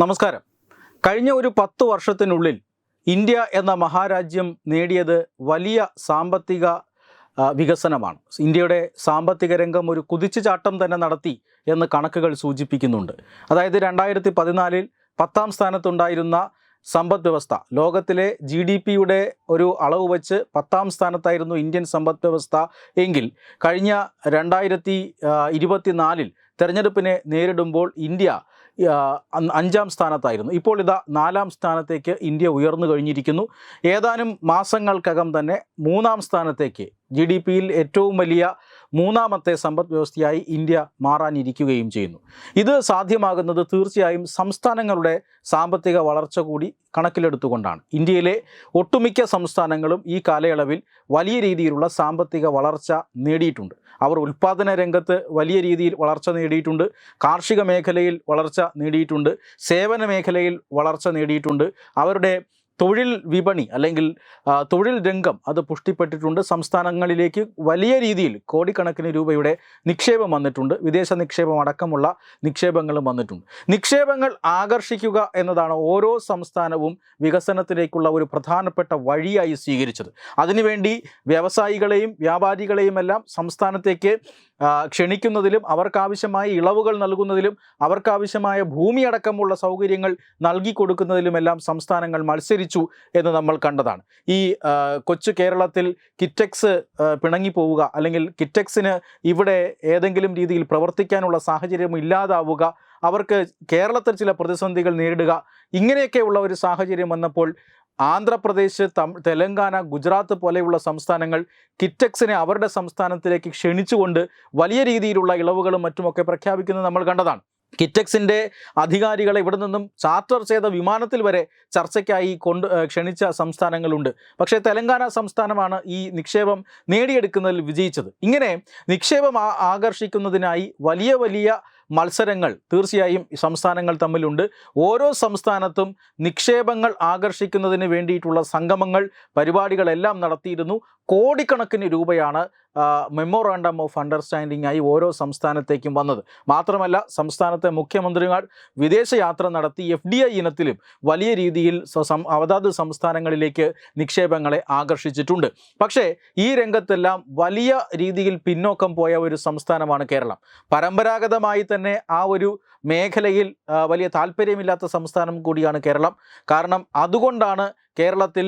നമസ്കാരം. കഴിഞ്ഞ ഒരു പത്ത് വർഷത്തിനുള്ളിൽ ഇന്ത്യ എന്ന മഹാരാജ്യം നേടിയത് വലിയ സാമ്പത്തിക വികസനമാണ്. ഇന്ത്യയുടെ സാമ്പത്തിക രംഗം ഒരു കുതിച്ചുചാട്ടം തന്നെ നടത്തി എന്ന് കണക്കുകൾ സൂചിപ്പിക്കുന്നുണ്ട്. അതായത് രണ്ടായിരത്തി പതിനാലിൽ പത്താം സ്ഥാനത്തുണ്ടായിരുന്ന സമ്പദ് വ്യവസ്ഥ ലോകത്തിലെ ജി ഡി പിയുടെ ഒരു അളവ് വെച്ച് പത്താം സ്ഥാനത്തായിരുന്നു ഇന്ത്യൻ സമ്പദ് വ്യവസ്ഥ എങ്കിൽ കഴിഞ്ഞ രണ്ടായിരത്തി ഇരുപത്തിനാലിൽ തെരഞ്ഞെടുപ്പിനെ നേരിടുമ്പോൾ ഇന്ത്യ അഞ്ചാം സ്ഥാനത്തായിരുന്നു. ഇപ്പോൾ ഇതാ നാലാം സ്ഥാനത്തേക്ക് ഇന്ത്യ ഉയർന്നു കഴിഞ്ഞിരിക്കുന്നു. ഏതാനും മാസങ്ങൾക്കകം തന്നെ മൂന്നാം സ്ഥാനത്തേക്ക് ജി ഡി പിയിൽ ഏറ്റവും വലിയ മൂന്നാമത്തെ സമ്പദ് വ്യവസ്ഥയായി ഇന്ത്യ മാറാനിരിക്കുകയും ചെയ്യുന്നു. ഇത് സാധ്യമാകുന്നത് തീർച്ചയായും സംസ്ഥാനങ്ങളുടെ സാമ്പത്തിക വളർച്ച കൂടി കണക്കിലെടുത്തുകൊണ്ടാണ്. ഇന്ത്യയിലെ ഒട്ടുമിക്ക സംസ്ഥാനങ്ങളും ഈ കാലയളവിൽ വലിയ രീതിയിലുള്ള സാമ്പത്തിക വളർച്ച നേടിയിട്ടുണ്ട്. അവർ ഉൽപ്പാദന രംഗത്ത് വലിയ രീതിയിൽ വളർച്ച നേടിയിട്ടുണ്ട്. കാർഷിക മേഖലയിൽ വളർച്ച നേടിയിട്ടുണ്ട്. സേവന മേഖലയിൽ വളർച്ച നേടിയിട്ടുണ്ട്. അവരുടെ തൊഴിൽ വിപണി അല്ലെങ്കിൽ തൊഴിൽ രംഗം അത് പുഷ്ടിപ്പെട്ടിട്ടുണ്ട്. സംസ്ഥാനങ്ങളിലേക്ക് വലിയ രീതിയിൽ കോടിക്കണക്കിന് രൂപയുടെ നിക്ഷേപം വന്നിട്ടുണ്ട്. വിദേശ നിക്ഷേപം അടക്കമുള്ള നിക്ഷേപങ്ങളും വന്നിട്ടുണ്ട്. നിക്ഷേപങ്ങൾ ആകർഷിക്കുക എന്നതാണ് ഓരോ സംസ്ഥാനവും വികസനത്തിലേക്കുള്ള ഒരു പ്രധാനപ്പെട്ട വഴിയായി സ്വീകരിച്ചത്. അതിനുവേണ്ടി വ്യവസായികളെയും വ്യാപാരികളെയും എല്ലാം സംസ്ഥാനത്തേക്ക് ക്ഷണിക്കുന്നതിലും അവർക്കാവശ്യമായ ഇളവുകൾ നൽകുന്നതിലും അവർക്കാവശ്യമായ ഭൂമി അടക്കമുള്ള സൗകര്യങ്ങൾ നൽകി കൊടുക്കുന്നതിലുമെല്ലാം സംസ്ഥാനങ്ങൾ മത്സരിച്ചു. എന്ന് നമ്മൾ കണ്ടതാണ്. ഈ കൊച്ചു കേരളത്തിൽ കിറ്റക്സ് പിണങ്ങി പോവുക അല്ലെങ്കിൽ കിറ്റക്സിന് ഇവിടെ ഏതെങ്കിലും രീതിയിൽ പ്രവർത്തിക്കാനുള്ള സാഹചര്യം ഇല്ലാതാവുക അവർക്ക് കേരളത്തിൽ ചില പ്രതിസന്ധികൾ നേരിടുക ഇങ്ങനെയൊക്കെയുള്ള ഒരു സാഹചര്യം വന്നപ്പോൾ ആന്ധ്രാപ്രദേശ് തമി തെലങ്കാന ഗുജറാത്ത് പോലെയുള്ള സംസ്ഥാനങ്ങൾ കിറ്റക്സിനെ അവരുടെ സംസ്ഥാനത്തിലേക്ക് ക്ഷണിച്ചുകൊണ്ട് വലിയ രീതിയിലുള്ള ഇളവുകളും മറ്റുമൊക്കെ പ്രഖ്യാപിക്കുന്നത് നമ്മൾ കണ്ടതാണ്. കിറ്റക്സിന്റെ അധികാരികളെ ഇവിടെ നിന്നും ചാർട്ടർ ചെയ്ത വിമാനത്തിൽ വരെ ചർച്ചയ്ക്കായി കൊണ്ട് ക്ഷണിച്ച സംസ്ഥാനങ്ങളുണ്ട്. പക്ഷേ തെലങ്കാന സംസ്ഥാനമാണ് ഈ നിക്ഷേപം നേടിയെടുക്കുന്നതിൽ വിജയിച്ചത്. ഇങ്ങനെ നിക്ഷേപം ആകർഷിക്കുന്നതിനായി വലിയ വലിയ മത്സരങ്ങൾ തീർച്ചയായും സംസ്ഥാനങ്ങൾ തമ്മിലുണ്ട്. ഓരോ സംസ്ഥാനത്തും നിക്ഷേപങ്ങൾ ആകർഷിക്കുന്നതിന് വേണ്ടിയിട്ടുള്ള സംഗമങ്ങൾ പരിപാടികളെല്ലാം നടത്തിയിരുന്നു. കോടിക്കണക്കിന് രൂപയാണ് മെമ്മോറാണ്ടം ഓഫ് അണ്ടർസ്റ്റാൻഡിംഗ് ആയി ഓരോ സംസ്ഥാനത്തേക്കും വന്നത്. മാത്രമല്ല സംസ്ഥാനത്തെ മുഖ്യമന്ത്രിമാർ വിദേശയാത്ര നടത്തി എഫ് ഡി ഐ ഇനത്തിലും വലിയ രീതിയിൽ അതാത് സംസ്ഥാനങ്ങളിലേക്ക് നിക്ഷേപങ്ങളെ ആകർഷിച്ചിട്ടുണ്ട്. പക്ഷേ ഈ രംഗത്തെല്ലാം വലിയ രീതിയിൽ പിന്നോക്കം പോയ ഒരു സംസ്ഥാനമാണ് കേരളം. പരമ്പരാഗതമായി തന്നെ ആ ഒരു മേഖലയിൽ വലിയ താല്പര്യമില്ലാത്ത സംസ്ഥാനം കൂടിയാണ് കേരളം. കാരണം അതുകൊണ്ടാണ് കേരളത്തിൽ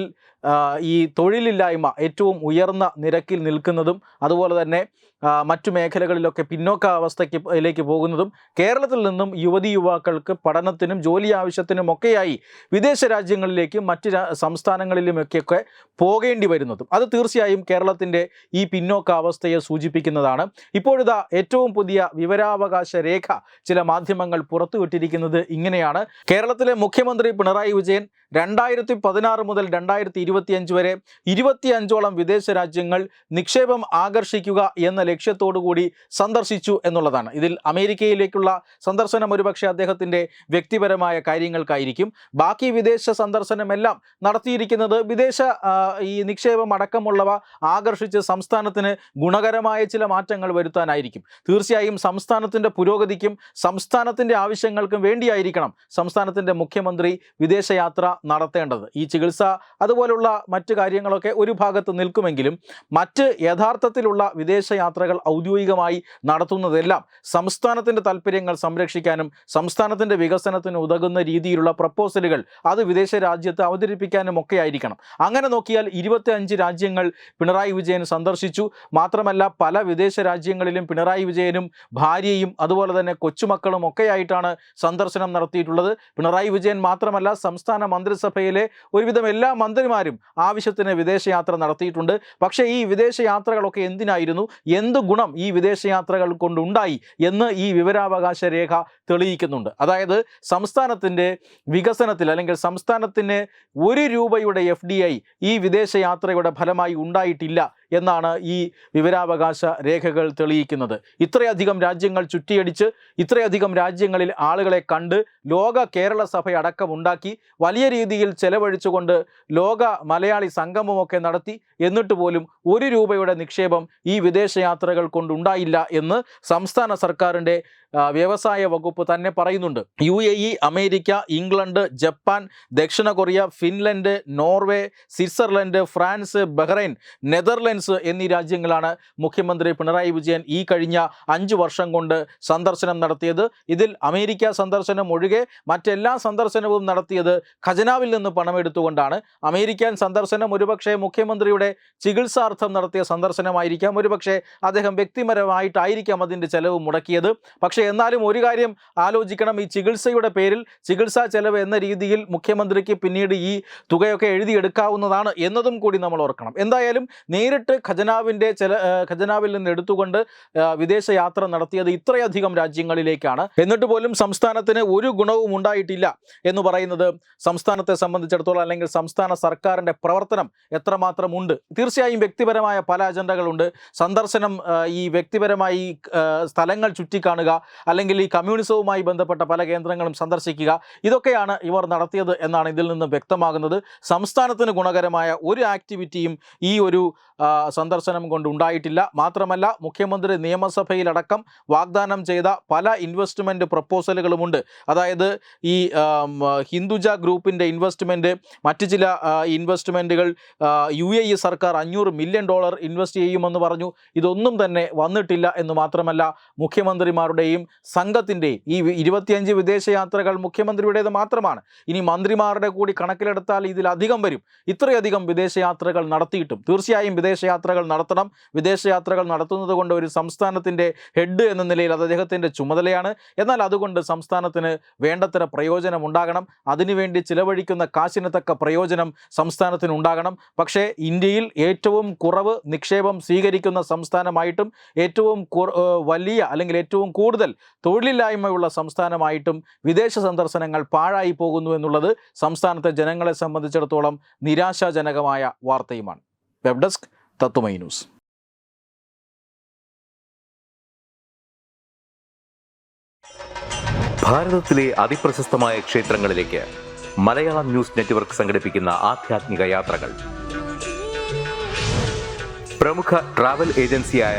ഈ തൊഴിലില്ലായ്മ ഏറ്റവും ഉയർന്ന നിരക്കിൽ നിൽക്കുന്നതും അതുപോലെ തന്നെ മറ്റു മേഖലകളിലൊക്കെ പിന്നോക്ക അവസ്ഥയ്ക്ക് ഇതിലേക്ക് പോകുന്നതും കേരളത്തിൽ നിന്നും യുവതി യുവാക്കൾക്ക് പഠനത്തിനും ജോലി ആവശ്യത്തിനും ഒക്കെയായി വിദേശ രാജ്യങ്ങളിലേക്കും മറ്റ് സംസ്ഥാനങ്ങളിലുമൊക്കെയൊക്കെ പോകേണ്ടി വരുന്നതും. അത് തീർച്ചയായും കേരളത്തിന്റെ ഈ പിന്നോക്ക അവസ്ഥയെ സൂചിപ്പിക്കുന്നതാണ്. ഇപ്പോഴിതാ ഏറ്റവും പുതിയ വിവരാവകാശ രേഖ ചില മാധ്യമങ്ങൾ പുറത്തുവിട്ടിരിക്കുന്നത് ഇങ്ങനെയാണ്. കേരളത്തിലെ മുഖ്യമന്ത്രി പിണറായി വിജയൻ രണ്ടായിരത്തി പതിനാറ് മുതൽ രണ്ടായിരത്തി ഇരുപത്തിയഞ്ച് വരെ ഇരുപത്തിയഞ്ചോളം വിദേശ രാജ്യങ്ങൾ നിക്ഷേപം ആകർഷിക്കുക എന്ന ലക്ഷ്യത്തോടുകൂടി സന്ദർശിച്ചു എന്നുള്ളതാണ്. ഇതിൽ അമേരിക്കയിലേക്കുള്ള സന്ദർശനം ഒരുപക്ഷെ അദ്ദേഹത്തിന്റെ വ്യക്തിപരമായ കാര്യങ്ങൾക്കായിരിക്കും. ബാക്കി വിദേശ സന്ദർശനമെല്ലാം നടത്തിയിരിക്കുന്നത് വിദേശ ഈ നിക്ഷേപം അടക്കമുള്ളവ ആകർഷിച്ച് സംസ്ഥാനത്തിന് ഗുണകരമായ ചില മാറ്റങ്ങൾ വരുത്താനായിരിക്കും. തീർച്ചയായും സംസ്ഥാനത്തിന്റെ പുരോഗതിക്കും സംസ്ഥാനത്തിന്റെ ആവശ്യങ്ങൾക്കും വേണ്ടിയായിരിക്കണം സംസ്ഥാനത്തിന്റെ മുഖ്യമന്ത്രി വിദേശയാത്ര നടത്തേണ്ടത്. ഈ ചികിത്സ അതുപോലുള്ള മറ്റു കാര്യങ്ങളൊക്കെ ഒരു ഭാഗത്ത് നിൽക്കുമെങ്കിലും മറ്റ് യഥാർത്ഥത്തിലുള്ള വിദേശയാത്രകൾ ഔദ്യോഗികമായി നടത്തുന്നതെല്ലാം സംസ്ഥാനത്തിന്റെ താല്പര്യങ്ങൾ സംരക്ഷിക്കാനും സംസ്ഥാനത്തിന്റെ വികസനത്തിന് ഉതകുന്ന രീതിയിലുള്ള പ്രപ്പോസലുകൾ അത് വിദേശ രാജ്യത്ത് അവതരിപ്പിക്കാനും ഒക്കെ ആയിരിക്കണം. അങ്ങനെ നോക്കിയാൽ ഇരുപത്തി രാജ്യങ്ങൾ പിണറായി വിജയൻ സന്ദർശിച്ചു. മാത്രമല്ല പല വിദേശ രാജ്യങ്ങളിലും പിണറായി വിജയനും ഭാര്യയും അതുപോലെ തന്നെ കൊച്ചുമക്കളും ഒക്കെയായിട്ടാണ് സന്ദർശനം നടത്തിയിട്ടുള്ളത്. പിണറായി വിജയൻ മാത്രമല്ല സംസ്ഥാന മന്ത്രിസഭയിലെ ഒരുവിധം എല്ലാ മന്ത്രിമാരും ആവശ്യത്തിന് വിദേശയാത്ര നടത്തിയിട്ടുണ്ട്. പക്ഷേ ഈ വിദേശയാത്രകളൊക്കെ എന്തിനായിരുന്നു? എന്ത് ഗുണം ഈ വിദേശയാത്രകൾ കൊണ്ടുണ്ടായി എന്ന് ഈ വിവരാവകാശ രേഖ തെളിയിക്കുന്നുണ്ട്. അതായത് സംസ്ഥാനത്തിന്റെ വികസനത്തിൽ അല്ലെങ്കിൽ സംസ്ഥാനത്തിന് ഒരു രൂപയുടെ എഫ് ഈ വിദേശയാത്രയുടെ ഫലമായി ഉണ്ടായിട്ടില്ല എന്നാണ് ഈ വിവരാവകാശ രേഖകൾ തെളിയിക്കുന്നത്. ഇത്രയധികം രാജ്യങ്ങൾ ചുറ്റിയടിച്ച് ഇത്രയധികം രാജ്യങ്ങളിൽ ആളുകളെ കണ്ട് ലോക കേരള സഭ അടക്കം ഉണ്ടാക്കി വലിയ രീതിയിൽ ചെലവഴിച്ചുകൊണ്ട് ലോക മലയാളി സംഗമമൊക്കെ നടത്തി എന്നിട്ട് പോലും ഒരു രൂപയുടെ നിക്ഷേപം ഈ വിദേശയാത്രകൾ കൊണ്ടുണ്ടായില്ല എന്ന് സംസ്ഥാന സർക്കാരിന്റെ വ്യവസായ വകുപ്പ് തന്നെ പറയുന്നുണ്ട്. U A E America England Japan ദക്ഷിണ Korea Finland Norway Switzerland France Bahrain Netherlands എന്നീ രാജ്യങ്ങളാണ് മുഖ്യമന്ത്രി പിണറായി വിജയൻ ഈ കഴിഞ്ഞ അഞ്ച് വർഷം കൊണ്ട് സന്ദർശനം നടത്തിയത്. ഇതിൽ അമേരിക്ക സന്ദർശനം ഒഴികെ മറ്റെല്ലാ സന്ദർശനവും നടത്തിയത് ഖജനാവിൽ നിന്ന് പണമെടുത്തുകൊണ്ടാണ്. അമേരിക്കൻ സന്ദർശനം ഒരുപക്ഷെ മുഖ്യമന്ത്രിയുടെ ചികിത്സാർത്ഥം നടത്തിയ സന്ദർശനമായിരിക്കാം. ഒരുപക്ഷെ അദ്ദേഹം വ്യക്തിപരമായിട്ടായിരിക്കാം അതിന്റെ ചെലവ് മുടക്കിയത്. പക്ഷേ എന്നാലും ഒരു കാര്യം ആലോചിക്കണം. ഈ ചികിത്സയുടെ പേരിൽ ചികിത്സാ ചെലവ് എന്ന രീതിയിൽ മുഖ്യമന്ത്രിക്ക് പിന്നീട് ഈ തുകയൊക്കെ എഴുതിയെടുക്കാവുന്നതാണ് എന്നതും കൂടി നമ്മൾ ഓർക്കണം. എന്തായാലും നേരിട്ട് ഖജനാവിന്റെ ചില ഖജനാവിൽ നിന്ന് എടുത്തുകൊണ്ട് വിദേശയാത്ര വിദേശ യാത്ര നടത്തിയത് ഇത്രയധികം രാജ്യങ്ങളിലേക്കാണ്. എന്നിട്ട് പോലും സംസ്ഥാനത്തിന് ഒരു ഗുണവും ഉണ്ടായിട്ടില്ല എന്ന് പറയുന്നത് സംസ്ഥാനത്തെ സംബന്ധിച്ചിടത്തോളം അല്ലെങ്കിൽ സംസ്ഥാന സർക്കാരിന്റെ പ്രവർത്തനം എത്രമാത്രം ഉണ്ട് തീർച്ചയായും വ്യക്തിപരമായ പല അജണ്ടകളുണ്ട്. സന്ദർശനം ഈ വ്യക്തിപരമായി സ്ഥലങ്ങൾ ചുറ്റിക്കാണുക അല്ലെങ്കിൽ ഈ കമ്മ്യൂണിസവുമായി ബന്ധപ്പെട്ട പല കേന്ദ്രങ്ങളും സന്ദർശിക്കുക. ഇതൊക്കെയാണ് ഇവർ നടത്തിയത് എന്നാണ് ഇതിൽ നിന്ന് വ്യക്തമാകുന്നത്. സംസ്ഥാനത്തിന് ഗുണകരമായ ഒരു ആക്ടിവിറ്റിയും ഈ ഒരു സന്ദർശനം കൊണ്ട് ഉണ്ടായിട്ടില്ല. മാത്രമല്ല മുഖ്യമന്ത്രി നിയമസഭയിലടക്കം വാഗ്ദാനം ചെയ്ത പല ഇൻവെസ്റ്റ്മെന്റ് പ്രപ്പോസലുകളുമുണ്ട്. അതായത് ഈ ഹിന്ദുജ ഗ്രൂപ്പിന്റെ ഇൻവെസ്റ്റ്മെന്റ് മറ്റ് ചില ഇൻവെസ്റ്റ്മെന്റുകൾ യു എ ഇ സർക്കാർ അഞ്ഞൂറ് മില്യൺ ഡോളർ ഇൻവെസ്റ്റ് ചെയ്യുമെന്ന് പറഞ്ഞു. ഇതൊന്നും തന്നെ വന്നിട്ടില്ല എന്ന് മാത്രമല്ല മുഖ്യമന്ത്രിമാരുടെയും സംഘത്തിന്റെയും ഈ ഇരുപത്തിയഞ്ച് വിദേശയാത്രകൾ മുഖ്യമന്ത്രിയുടേത് മാത്രമാണ്. ഇനി മന്ത്രിമാരുടെ കൂടി കണക്കിലെടുത്താൽ ഇതിലധികം വരും. ഇത്രയധികം വിദേശയാത്രകൾ നടത്തിയിട്ടും തീർച്ചയായും വിദേശയാത്രകൾ നടത്തണം. വിദേശയാത്രകൾ നടത്തുന്നത് കൊണ്ട് ഒരു സംസ്ഥാനത്തിന്റെ ഹെഡ് എന്ന നിലയിൽ അത് അദ്ദേഹത്തിന്റെ ചുമതലയാണ്. എന്നാൽ അതുകൊണ്ട് സംസ്ഥാനത്തിന് വേണ്ടത്ര പ്രയോജനം ഉണ്ടാകണം. അതിനുവേണ്ടി ചിലവഴിക്കുന്ന കാശിന് തക്ക പ്രയോജനം സംസ്ഥാനത്തിന് ഉണ്ടാകണം. പക്ഷേ ഇന്ത്യയിൽ ഏറ്റവും കുറവ് നിക്ഷേപം സ്വീകരിക്കുന്ന സംസ്ഥാനമായിട്ടും ഏറ്റവും വലിയ അല്ലെങ്കിൽ ഏറ്റവും കൂടുതൽ തൊഴിലില്ലായ്മയുള്ള സംസ്ഥാനമായിട്ടും വിദേശ സന്ദർശനങ്ങൾ പാഴായി പോകുന്നു എന്നുള്ളത് സംസ്ഥാനത്തെ ജനങ്ങളെ സംബന്ധിച്ചിടത്തോളം നിരാശാജനകമായ വാർത്തയുമാണ്. Web desk Tatwamayi news. ഭാരതത്തിലെ അതിപ്രശസ്തമായ ക്ഷേത്രങ്ങളിലേക്ക് മലയാളം ന്യൂസ് നെറ്റ്വർക്ക് യാത്രകൾ. പ്രമുഖ ഏജൻസിയായ